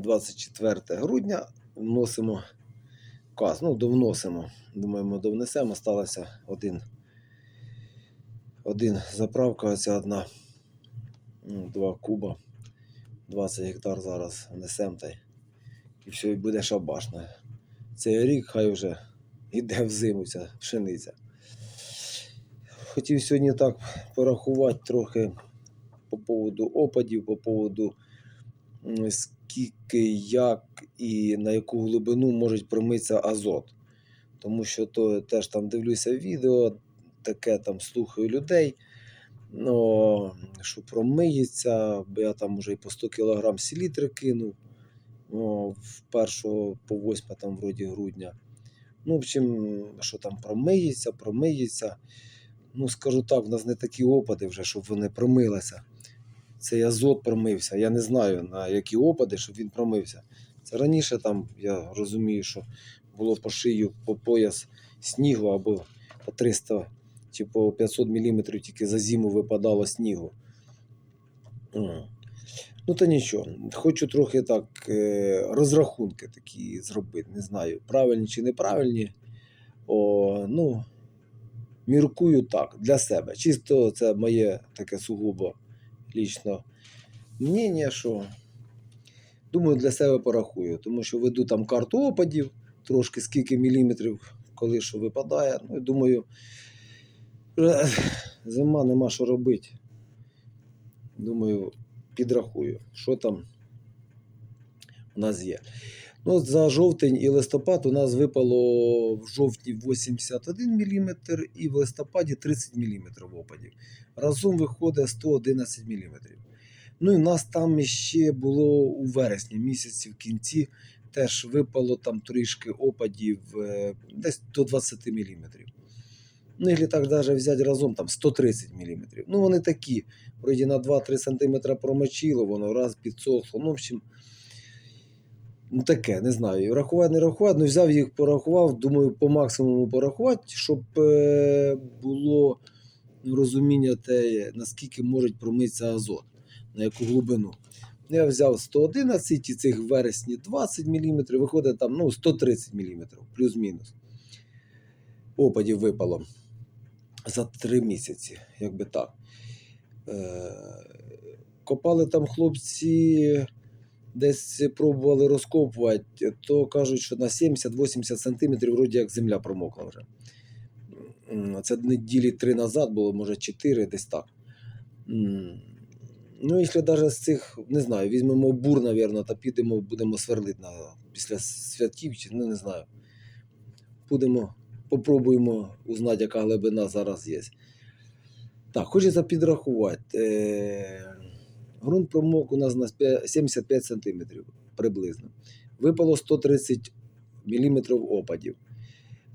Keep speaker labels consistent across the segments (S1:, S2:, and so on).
S1: 24 грудня вносимо каз. Ну, довносимо. Думаємо, довнесемо. Сталося один. Один заправка, оця одна. Ну, Два куба. 20 гектар зараз несем та й. І все, і буде шабашно. Цей рік хай вже йде в зиму ця пшениця. Хотів сьогодні так порахувати трохи по поводу опадів, по поводу скільки, як і на яку глибину може промитися азот. Тому що то теж там дивлюся відео, таке там слухаю людей, ну, що промиється, бо я там вже і по 100 кг селітри кинув ну, в першого по 8 там вроді грудня. Ну, в общем, що там промиється, промиється. Ну, скажу так, в нас не такі опади вже, щоб вони промилися. Цей азот промився. Я не знаю на які опади, щоб він промився. Це раніше там, я розумію, що було по шию, по пояс снігу або по 300 чи по 500 мм тільки за зиму випадало снігу. Ну, та нічого. Хочу трохи так е, розрахунки такі зробити. Не знаю, правильні чи неправильні. О, ну, міркую так, для себе. Чисто це моє таке сугубо лічно мнення, що думаю, для себе порахую, тому що веду там карту опадів, трошки скільки міліметрів, коли що випадає. Ну, і думаю, зима нема що робити. Думаю, підрахую, що там у нас є. Ну, за жовтень і листопад у нас випало в жовтні 81 мм і в листопаді 30 мм опадів. Разом виходить 111 мм. Ну і в нас там ще було у вересні місяці в кінці теж випало там трішки опадів е, десь до 20 мм. Ну, якщо так навіть взяти разом, там 130 мм. Ну, вони такі, вроді на 2-3 см промочило, воно раз підсохло. Ну, в общем, ну таке, не знаю. Рахувати, не рахувати, ну взяв їх, порахував, думаю, по максимуму порахувати, щоб е, було розуміння те, наскільки може промитися азот, на яку глибину. Ну, Я взяв 111 і цих вересні 20 мм, виходить там ну, 130 мм, плюс-мінус. Опадів випало за 3 місяці, якби так. Е, Копали там хлопці, десь пробували розкопувати, то кажуть, що на 70-80 сантиметрів вроді як земля промокла вже. Це неділі три назад було, може 4, десь так. Ну, якщо навіть з цих, не знаю, візьмемо бур, мабуть, та підемо, будемо сверлити на, після святів, чи ну, не знаю. Будемо, попробуємо узнати, яка глибина зараз є. Так, хочеться підрахувати. Грунт промок у нас на 75 см приблизно. Випало 130 мм опадів.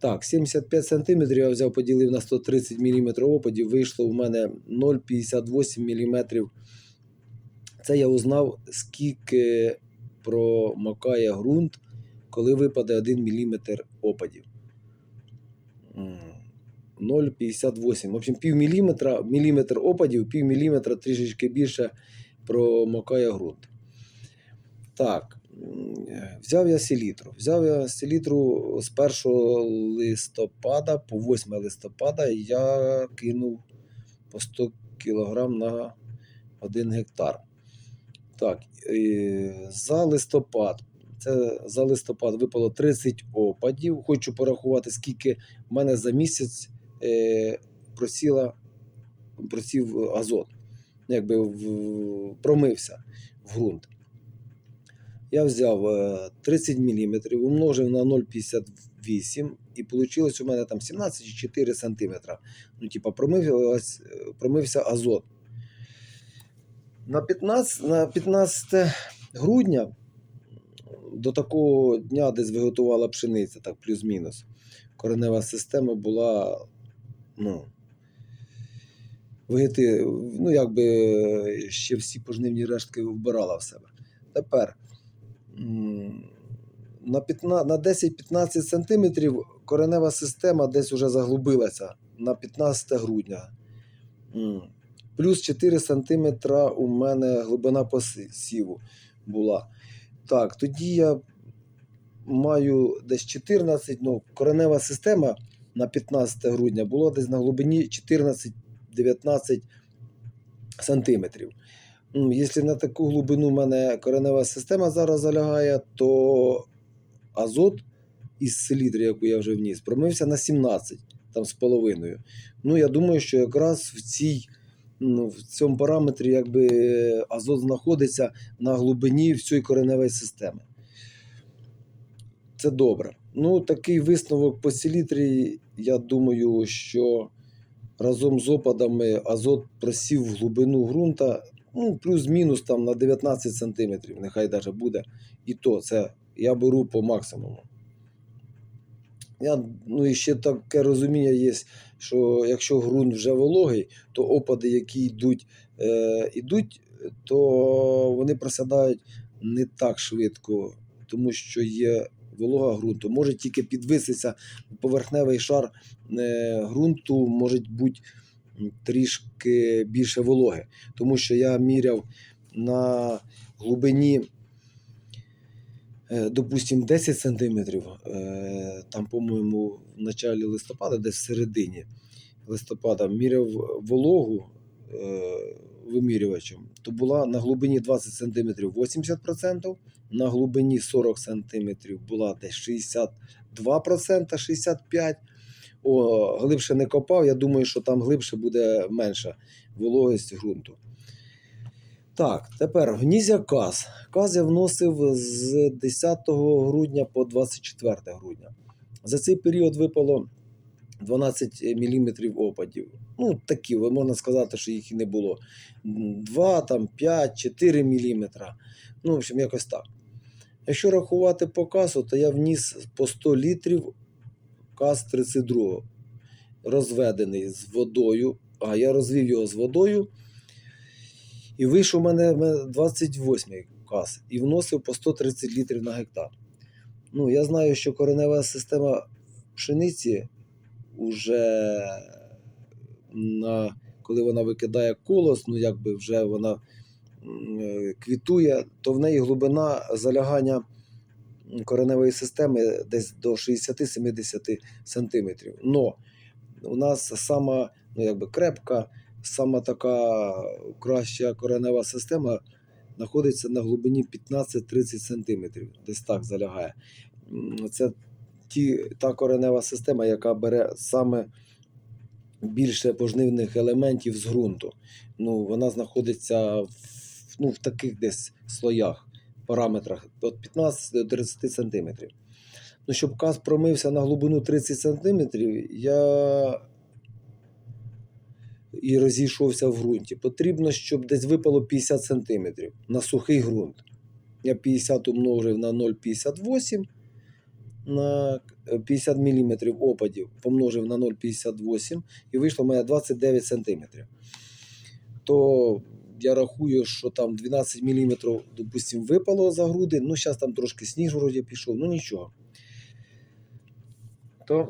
S1: Так, 75 см я взяв, поділив на 130 мм опадів, вийшло в мене 0,58 мм. Це я узнав, скільки промокає ґрунт, коли випаде 1 мм опадів. 0,58. В общем, пів міліметра, міліметр опадів, пів міліметра трішечки більше промокає ґрунт. Так, взяв я селітру. Взяв я селітру з 1 листопада по 8 листопада я кинув по 100 кг на 1 гектар. Так, за листопад. Це за листопад випало 30 опадів. Хочу порахувати, скільки в мене за місяць е, просіла, просів азот. Якби в, промився в ґрунт. Я взяв е, 30 мм, умножив на 0,58 і вийшло у мене там 17,4 см. Ну, типа, промився, промився азот. На 15, на 15 грудня до такого дня десь виготувала пшениця, так плюс-мінус. Коренева система була, ну, вегети, ну, якби ще всі пожнивні рештки вбирала в себе. Тепер на, 15, на 10-15 сантиметрів коренева система десь вже заглубилася на 15 грудня. Плюс 4 см у мене глибина посіву була. Так, тоді я маю десь 14, ну, коренева система на 15 грудня була десь на глибині 14-19 сантиметрів. Якщо на таку глибину в мене коренева система зараз залягає, то азот із селітри, яку я вже вніс, промився на 17 там, з половиною. Ну, я думаю, що якраз в, цій, ну, в цьому параметрі якби, азот знаходиться на глибині всієї кореневої системи. Це добре. Ну, такий висновок по селітрі, я думаю, що разом з опадами азот просів в глибину ґрунта ну, плюс-мінус там на 19 см, нехай навіть буде. І то це я беру по максимуму. Я, ну і ще таке розуміння є, що якщо ґрунт вже вологий, то опади, які йдуть, е, йдуть, то вони просядають не так швидко, тому що є волога ґрунту. Може тільки підвиситься поверхневий шар е, ґрунту, може бути трішки більше вологи. Тому що я міряв на глибині е, допустим, 10 сантиметрів, е, там, по-моєму, в началі листопада, десь в середині листопада, міряв вологу е, вимірювачем, то була на глибині 20 сантиметрів 80%, на глибині 40 сантиметрів була десь 62%, 65%. О, глибше не копав, я думаю, що там глибше буде менша вологість ґрунту. Так, тепер гнізя каз. Каз я вносив з 10 грудня по 24 грудня. За цей період випало 12 мм опадів. Ну, такі, можна сказати, що їх і не було. 2, там, 5, 4 мм. Ну, в общем, якось так. Якщо рахувати по касу, то я вніс по 100 літрів каз 32 розведений з водою. А я розвів його з водою. І вийшов у мене 28 каз і вносив по 130 літрів на гектар. Ну, я знаю, що коренева система пшениці вже на, коли вона викидає колос, ну якби вже вона е, квітує, то в неї глибина залягання кореневої системи десь до 60-70 сантиметрів. Но у нас сама ну, якби крепка, сама така краща коренева система знаходиться на глибині 15-30 см, десь так залягає. Це ті, та коренева система, яка бере саме більше пожнивних елементів з ґрунту. Ну, вона знаходиться в, ну, в таких десь слоях, параметрах від 15 до 30 см. Ну, щоб каз промився на глибину 30 см, я і розійшовся в ґрунті. Потрібно, щоб десь випало 50 см на сухий ґрунт. Я 50 умножив на 0,58 на 50 мм опадів помножив на 0,58 і вийшло в мене 29 см. То я рахую, що там 12 мм, допустим, випало за груди. Ну, зараз там трошки сніг вроді пішов, ну нічого. То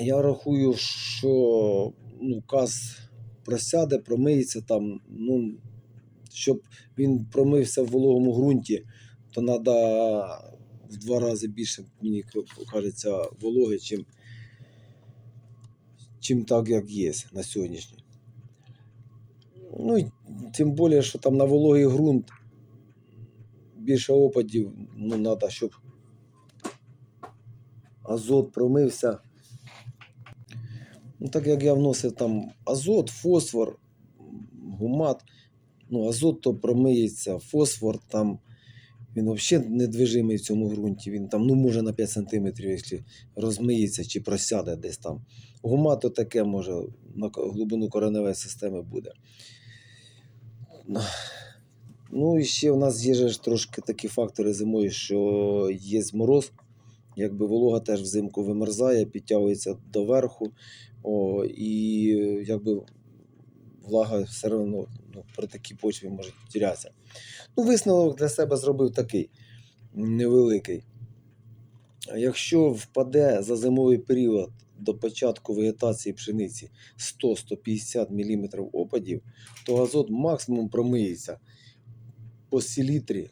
S1: я рахую, що ну, каз просяде, промиється там, ну, щоб він промився в вологому ґрунті, то треба в два рази більше, мені кажеться, вологи, чим, чим так, як є на сьогоднішній. Ну, і тим більше, що там на вологий ґрунт більше опадів, ну, треба, щоб азот промився. Ну, так як я вносив там азот, фосфор, гумат, ну, азот то промиється, фосфор там він взагалі недвижимий в цьому ґрунті. Він там ну, може на 5 см, якщо розмиється чи просяде десь там. Гумат то таке може на глибину кореневої системи буде. Ну і ще в нас є ж трошки такі фактори зимою, що є мороз. Якби волога теж взимку вимерзає, підтягується доверху. О, і якби влага все одно ну, при такій почві може тірятися. Ну, висновок для себе зробив такий невеликий. Якщо впаде за зимовий період до початку вегетації пшениці 100-150 мм опадів, то азот максимум промиється по селітрі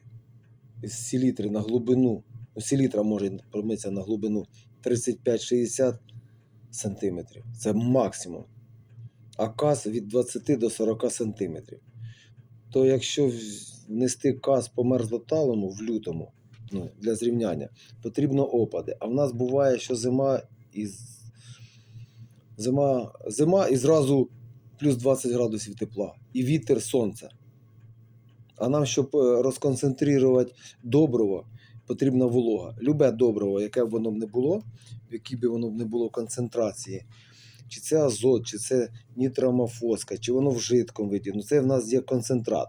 S1: з селітри на глибину, ну, селітра може промитися на глибину 35-60 сантиметрів. Це максимум. А каз від 20 до 40 сантиметрів. То якщо внести каз по мерзлоталому в лютому, ну, для зрівняння, потрібно опади. А в нас буває, що зима і зима, зима і зразу плюс 20 градусів тепла. І вітер сонце. А нам, щоб е, розконцентрувати добриво, потрібна волога. Любе добриво, яке б воно б не було, в якій би воно б не було концентрації, чи це азот, чи це нітромофоска, чи воно в жидкому виді. Ну, це в нас є концентрат.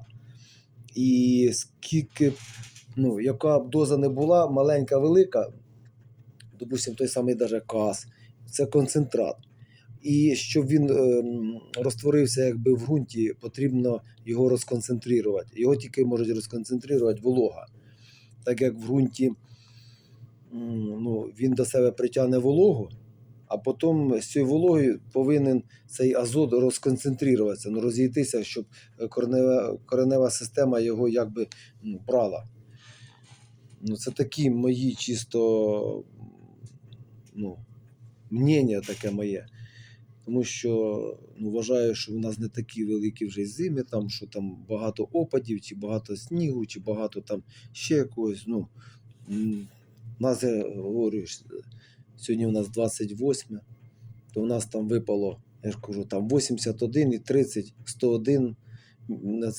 S1: І скільки, ну, яка б доза не була, маленька, велика, допустимо, той самий даже каз, це концентрат. І щоб він ем, розтворився якби в ґрунті, потрібно його розконцентрувати. Його тільки можуть розконцентрувати волога. Так як в ґрунті ну, він до себе притягне вологу, а потім з цією вологою повинен цей азот розконцентруватися, ну, розійтися, щоб коренева, коренева система його якби брала. Ну, це такі мої чисто ну, мнення таке моє. Тому що ну, вважаю, що в нас не такі великі вже зими, там, що там багато опадів, чи багато снігу, чи багато там ще якогось. Ну, нас, я говорю, сьогодні у нас 28, то у нас там випало, я ж кажу, там 81 і 30, 101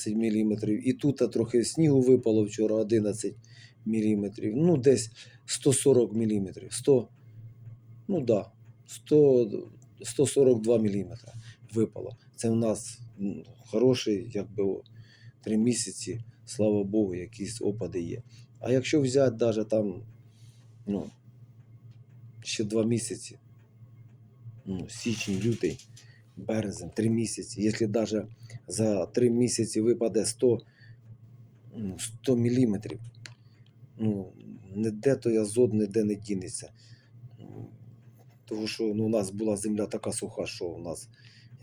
S1: мм. І тут трохи снігу випало вчора 11 мм. Ну, десь 140 мм. 100, ну да, 100, 142 мм випало. Це у нас хороший, якби три місяці, слава Богу, якісь опади є. А якщо взяти навіть там, ну, ще два місяці, ну, січень, лютий, березень, три місяці, якщо навіть за три місяці випаде 100, ну, 100 міліметрів, ну, ніде той азот ніде не дінеться. Ну, Тому що ну, у нас була земля така суха, що у нас,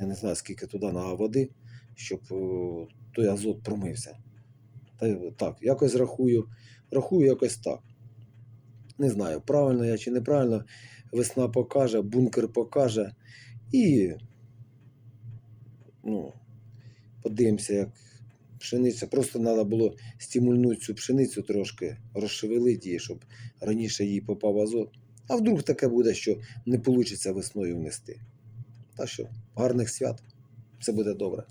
S1: я не знаю, скільки туди на води, щоб е, той азот промився. Та так, якось рахую, рахую якось так. Не знаю, правильно я чи неправильно. Весна покаже, бункер покаже. І ну, подивимося, як пшениця. Просто треба було стимульнути цю пшеницю трошки, розшевелити її, щоб раніше їй попав азот. А вдруг таке буде, що не вийде весною внести. Так що, гарних свят, все буде добре.